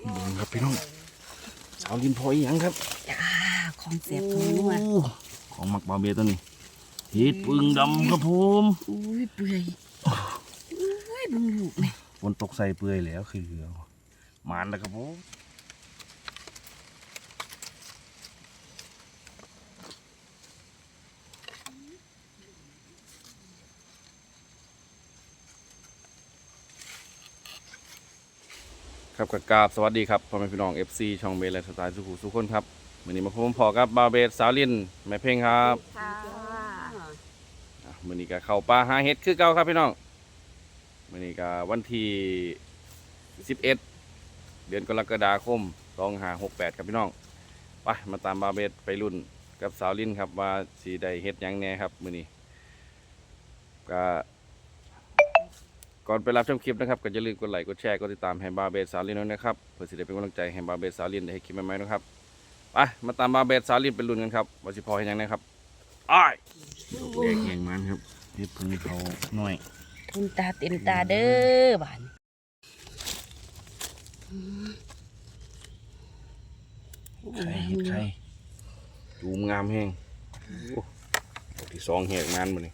เบิ่งครับพี่น้องสาวลินพออีหยังครับจ้าของเสียบของนัวโอ้ของหมักบาเบียตัวนี้เห็ดปึงดำครับผมอุ้ยเปื่อยอุ้ยเบังลูกแม่ฝนตกใส่เปื่อยแล้วคือเหลือหมานแล้วครับผม ครับกกราบสวัสดีครับพ่อแม่พี่น้อง FC ช่องเบลและสไตล์สุขุสุขคนครับวันนี้มาพบพอกับบาเบสสาวลินแม่เพ่งครับค่ะอะมื้อนี้ก็เข้าป่าหาเห็ดคือเก่าครับพี่น้องมื้อนี้ก็วันที่11เดือนกรกฎาคม2568ครับพี่น้องไปมาตามบาเบสไปรุ่นกับสาวลินครับว่าสิได้เฮ็ดหยังแหน่ครับมื้อนี้ก็ ก่อนไปรับชมคลิปนะครับก็อย่าลืมกดไลค์กดแชร์กดติดตามให้บาเบสสาวลินด้วยนะครับเพื่อสิได้เป็นกำลังใจให้บาเบสสาวลินได้เฮ็ดคลิปใหม่ๆนะครับไปมาตามบาเบสสาวลินไปรุ่นกันครับว่าสิพอเฮ็ดหยังนะครับอ้ายแดกแยงมันครับเฮ็ดพึ่งเขาหน่อยทุนตาเต็มตาเด้อบ้านไข่เฮ็ดไข่จูมงามแห้งโอ้ดอกที่สองแหกงานมานี่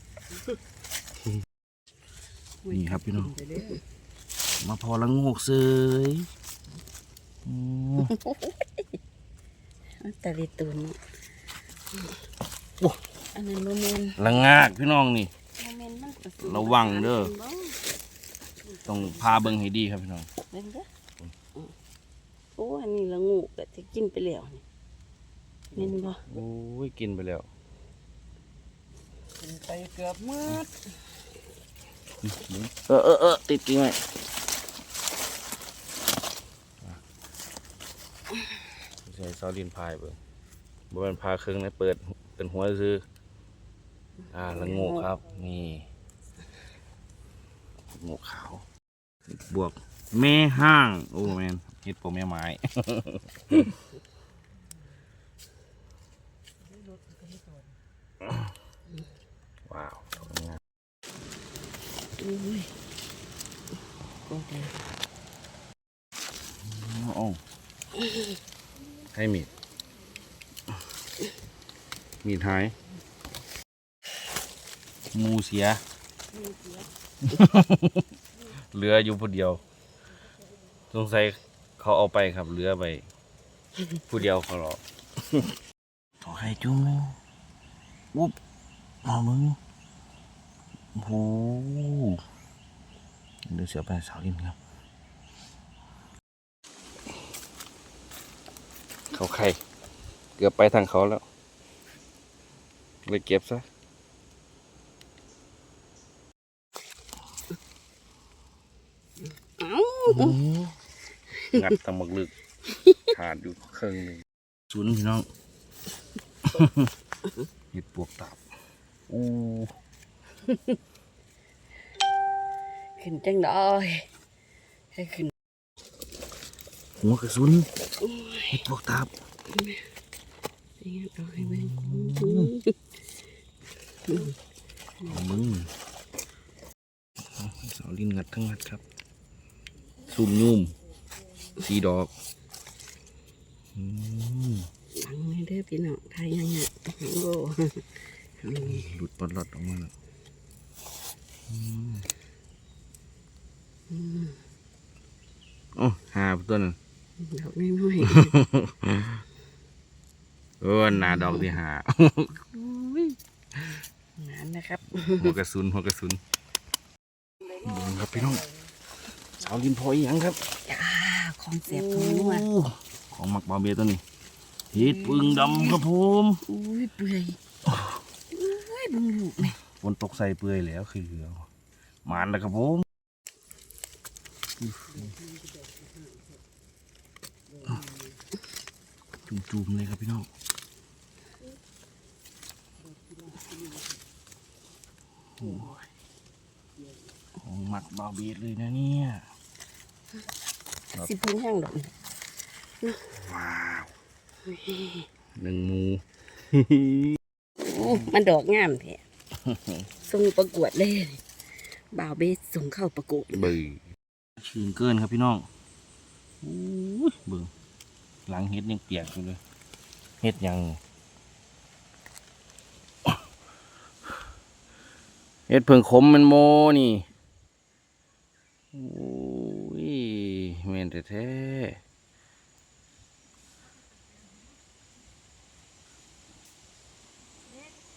นี่ครับพี่น้อง มาพอละงกเสยอืมตะลิตูนเนาะโอ้อันนั้นโมเมนละงากพี่น้องนี่โมเมนมันก็สิระวังเด้อ ต้องพาเบิ่งให้ดีครับพี่น้องเบิ่งเด้ออืมโอ้อันนี้ละงูก็จะกินไปแล้วนี่เม่นบ่โอ้ยกินไปแล้วไปเกือบมืด เออเออเออติดกิ่งไว้ใส่ซอลินพายเบิ่งบ่เป็นพาครึ่งนะเปิดเป็นหัวซื้อ อ่าละงกครับ นี่งกขาว บวก แม่ห้าง โอ้แมนเฮ็ดโปแม่ไม้ว้าวงา มอุ้ยโอ้ยโอ้ให้มีด มีดหายหมูเสีย เหลืออยู่ผู้เดียว สงสัยเขาเอาไปครับ เหลือไป ผู้เดียวเขาหรอกขอให้จุ้มนึงวุบมามึง โอ้โหเดี๋ยวเสียไปให้สาวลินครับ เขาไข่ เกือบไปทางเขาแล้ว เลยเก็บซะเอ้างัดตะหมกลึกขาดอยู่ครึ่งหนึงศูนย์พี่น้องเห็ดปวกตับอู้ ขึ้นจังดอยให้ขึ้น หัวกระสุนเห็ดปวกตับนี่เอาให้เบิ่งเอามึงสาวลินงัดทั้งงัดครับซุ่มยุ่มสีดอกอืมหลังให้เด้อพี่น้องไทยยังไงโอ้หลุดปลดหลอดออกมาแล้ว โอ้หาตัวนั้นดอกน้อยเออหนาดอกที่หาๆนั่นนะครับหัวกระสุนหัวกระสุนเบิ่งครับพี่น้องสาวลินพออีหยังครับจ้าของเสียบของนัวโอ้ของหมักบาเบียตัวนี้เห็ดปึงดำครับผมอุ้ยเปื่อยอุ้ยเบังลูกแม่ ฝนตกใส่เปื่อยแล้วคือเหลือหมานแล้วครับผมจุ่มๆเลยครับพี่น้องโอ้ยของหมักบาเบียเลยนะเนี่ยสิเพิ่งแห้งดอกว้าวหนึ่งหมูอู้มันดอกงามแท้ ส่งประกวดเลยบ่าวเบสส่งเข้าประกวดเบื่อชื่นเกินครับพี่น้องอู้ยเบิ่งหลังเฮ็ดยังเปียกอยู่เลยเฮ็ดยังเฮ็ดเพิ่งขมมันโมนี่โอ้ยแม่นแท้ๆ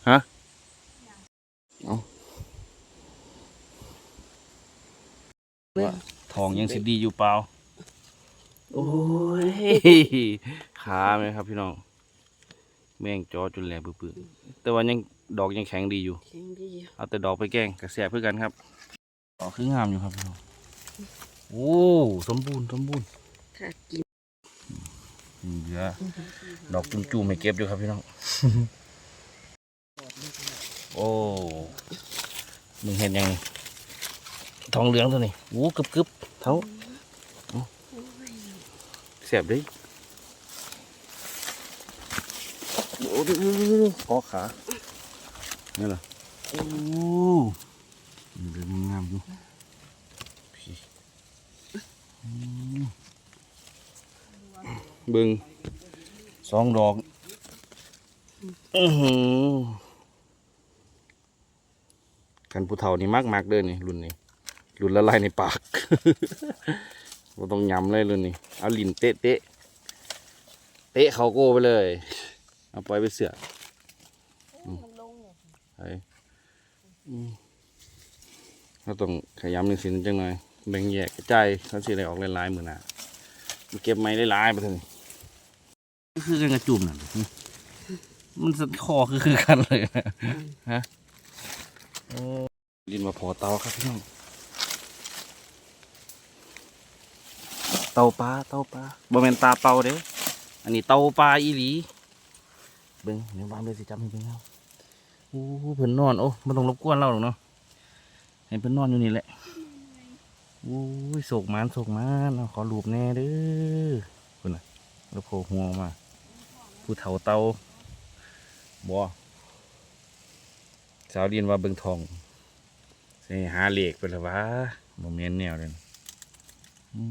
ฮะเอา เบิ่งทองยังสิดีอยู่เปล่า โอ้ย ขาไหมครับพี่น้อง แม่งจอจนแหลมปื้อๆแต่ว่ายังดอกยังแข็งดีอยู่ แข็งดีอยู่เอาแต่ดอกไปแกล้งกระแสเพื่อกันครับดอกคืองามอยู่ครับพี่น้อง โอ้ สมบูรณ์สมบูรณ์ถ้ากินเหลือดอกจุ่มๆให้เก็บอยู่ครับพี่น้อง โอ้ มึงเห็นยังนี่ ทองเหลืองตัวนี้โอ้กึบกึบเท้าเสียบดิโอ้ดูคอขานี่เหรอโอ้เดืองามอยู่พี่อืมบิ่งสองดอกอือหือกันผู้เฒ่านี่มากมากเด้อนี่รุ่นนี้ รุ่นละลายในปากบ่ต้องยำเลยรุ่นนี้ เอาลิ้นเตะเตะเตะเขาโก้ไปเลย เอาปล่อยไปเสือมันลงเนี่ยไปอืมเราต้องขยำหนึ่งสินจังหน่อยแบ่งแยกกระจายเขาสิได้ออกหลายๆมือหน่ะมันเก็บไม้หลายๆไปเถอะนี่คือกันกระจุ่มน่ะมันสันคอคือคือกันเลยฮะโอ้ลินมาพอเตาครับพี่น้อง เตาปลาเตาปลาบ่แม่นตาเป่าเด้อันนี้เตาปลาอีหลีเบิ่งเดี๋ยวบ้านเบิ่งสิจำให้เบิ่งเอาโอ้เพิ่นนอนโอ้ไม่ต้องรบกวนเราหรอกเนาะให้เพิ่นนอนอยู่นี่แหละโอ้ยโศกมานโศกมานเอาขอรูปแน่เด้อคุณน่ะแล้วโผล่หัวมา ผู้เฒ่าเตาบ่สาวเรียนว่าเบิ่งทองส่หาเหล็กไปแล้ววะบ่แม่นแนวเลยนะ โอ้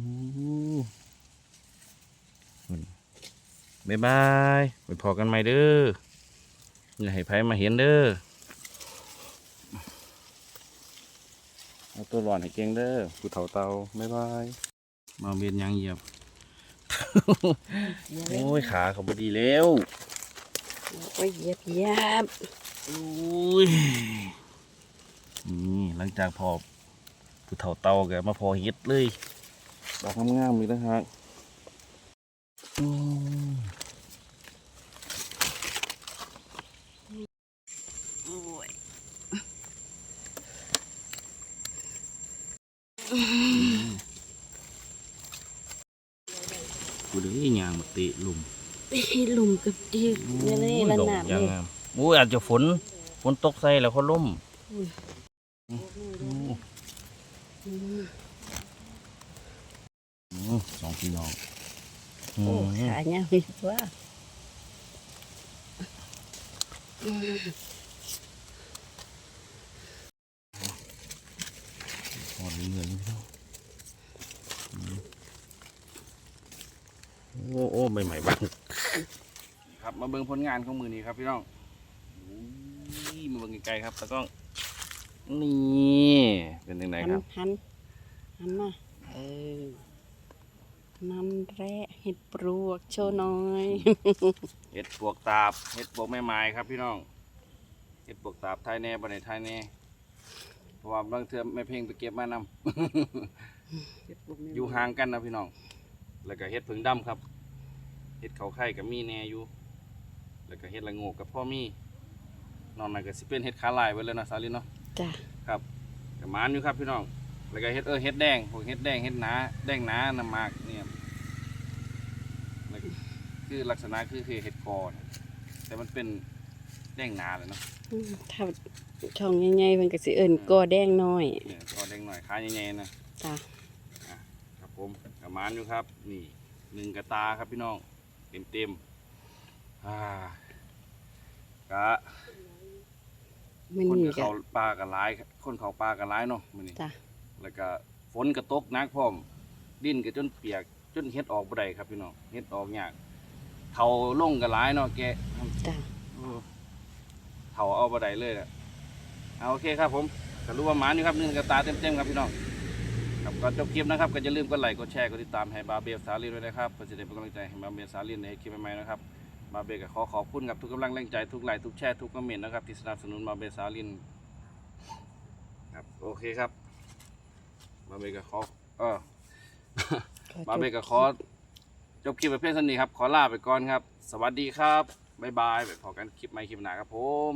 คุณบ๊ายบายไปพอกันใหม่เด้ออย่าให้ไผมาเห็นเด้อเอาตัวร้อนให้เก่งเด้อผู้เฒ่าเตาบ๊ายบายมาเบียนยางเหยียบ โอ้ยขาเขาบดีแล้วโอ้ยเหยียบเหยียบโอ้ยนี่หลังจากพอผู้เฒ่าเตาแกมาพอเฮ็ดเลย ดอกงามๆมีต่างหากอืมโอ้ยกูเด้ยยางมาเตะลุมไปหลุมกับดีเนี่ยเลยระดอกนาบยางเลยงามโอ้ยอาจจะฝนฝนตกใส่แล้วเขาล่ม อุ้ย โอ้ อืม อืมสอง พี่น้องโอ้อืมขาเนี่ยมีว่าอืมหอดเหนื่อยพี่น้องอืมโอ้โอ้ใหม่ๆบ้างครับมาเบิ่งผลงานของมือนี้ครับพี่น้องอุ้ยมาเบิ่งไกลๆครับตะกล้องนี่เป็นยังไงหันครับหันหันมาเออ นั่นแหละเห็ดปลวกโชว์หน้อยเห็ดปวกตาบเห็ดปวกแม่ไม้ครับพี่น้องเห็ดปวกตาบไทยแน่บันไดไทยแน่เพราะว่าบางเทื่อแม่เพ่งไปเก็บมานำอยู่ห่างกันนะพี่น้อง แล้วก็เห็ดผึ่งดำครับ เห็ดเขาไข่กับมีแหน่อยู่ แล้วก็เห็ดละโงกกับพ่อมีนอนนั่นก็สิเป็นเห็ดขาลายไปเลยเนาะสาลินเนาะจ้ะครับกับมานอยู่ครับพี่น้อง แล้วก็เห็ดเออเห็ดแดงพวกเห็ดแดงเห็ดหนาแดงหนาน้ำหมากเนี่ยแล้วก็คือลักษณะคือคือเห็ดกอนะแต่มันเป็นแดงหนาเลยเนาะอืมถ้าช่องใหญ่ๆมันก็สิเอิ้นกอแดงน้อย เนี่ยกอแดงหน่อยขาใหญ่ๆนะจ้ะครับผมกับมานอยู่ครับ นี่หนึ่งกระตาครับพี่น้อง เต็มเต็มๆอ่ากะมันคนนี่กับก็เขาปลากับร้าย คนเขาปลากับร้ายเนาะมื้อนี้จ้ะ แล้วก็ฝนกระตกหนักพร้อม ดินก็จนเปียก จนเฮ็ดออกบ่ได้ครับพี่น้องเฮ็ดออกยากเถาลงก็หลายเนาะแกจ้ะเออเถาเอาบ่ได้เลยน่ะเอาโอเคครับผมก็รู้ว่าหมานี่ครับนึ่งกระตาเต็มๆครับพี่น้องครับก่อนจบคลิปนะครับก็อย่าลืมกดไลค์กดแชร์กดติดตามให้บาเบลสาลินด้วยนะครับเพื่อจะได้เป็นกำลังใจให้บาเบลสาลินในคลิปใหม่ๆนะครับมาเบลก็ขอขอบคุณกับทุกกำลังแรงใจทุกไลค์ทุกแชร์ทุกคอมเมนต์นะครับที่สนับสนุนมาเบลสาลินครับโอเคครับ มาเบลก็ขอเออขอมาจบเบลก็ขอจบคลิปไปเพียงเท่านี้ครับ ขอลาไปก่อนครับ สวัสดีครับบ๊ายบายไปพอกันคลิปใหม่คลิปหน้าครับผม